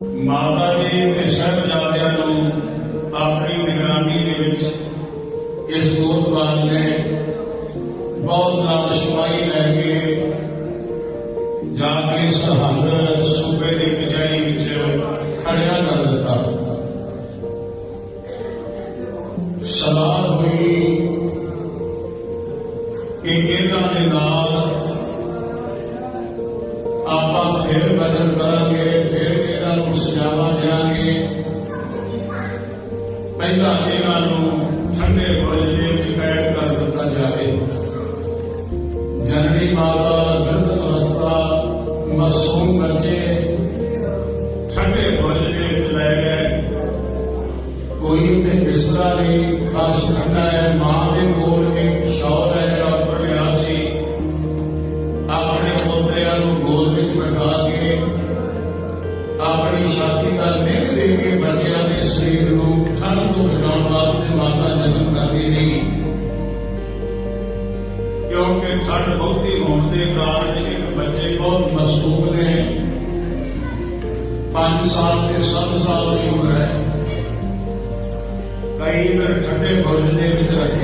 ਮਾਤਾ ਜੀ ਤੇ ਸਾਹਿਬਜ਼ਾਦਿਆਂ ਨੂੰ ਆਪਣੀ ਨਿਗਰਾਨੀ ਦੇ ਵਿੱਚ ਇਸ ਕੋਤਵਾਲ ਨੇ ਬਹੁਤ ਨਾਲ ਲੈ ਕੇ ਜਾ ਕੇ ਸਰਹੰਦ ਸੂਬੇ ਦੀ ਕਚਹਿਰੀ ਵਿੱਚ ਖੜਿਆ ਕਰ ਦਿੱਤਾ। ਸਵਾਲ ਹੋਈ ਕਿ ਇਹਨਾਂ ਦੇ ਨਾਲ ਪਹਿਲਾਂ ਇਹਨਾਂ ਨੂੰ ਠੰਡੇ ਬੁਰਜ ਦੇ ਵਿੱਚ ਕਰ ਦਿੱਤਾ ਜਾਵੇ। ਜਨਨੀ ਮਾਤਾ ਦਰਦ ਅਵਸਥਾ, ਮਾਸੂਮ ਬੱਚੇ ਠੰਡੇ ਬੁਰਜ ਵਿੱਚ ਲੈ ਗਏ। ਕੋਈ ਉਹਦੇ ਬਿਸਤਰਾ ਨਹੀਂ, ਖਾਸ ਠੰਡਾ ਹੈ, ਮਾਂ ਦੇ ਕੋਲ ਇੱਕ ਸ਼ੌਰ ਹੈ, ਜਿਹੜਾ ਉੱਪਰ ਗਿਆ ਸੀ। ਆਪਣੇ ਪੋਤਿਆਂ ਨੂੰ ਗੋਦ ਵਿੱਚ ਬਿਠਾ ਕੇ ਮਾਤਾ ਜਨਮ ਕਰਦੀ ਰਹੀ ਕਿਉਂਕਿ ਠੰਡ ਬਹੁਤੀ ਹੋਣ ਦੇ ਕਾਰਨ ਇੱਕ ਬੱਚੇ ਬਹੁਤ ਮਾਸੂਮ ਨੇ 5 ਸਾਲ ਤੇ 7 ਸਾਲ ਦੀ ਉਮਰ ਹੈ ਕਈ ਵਾਰ ਠੰਡੇ ਬੁਰਜ ਦੇ ਵਿੱਚ ਰੱਖਿਆ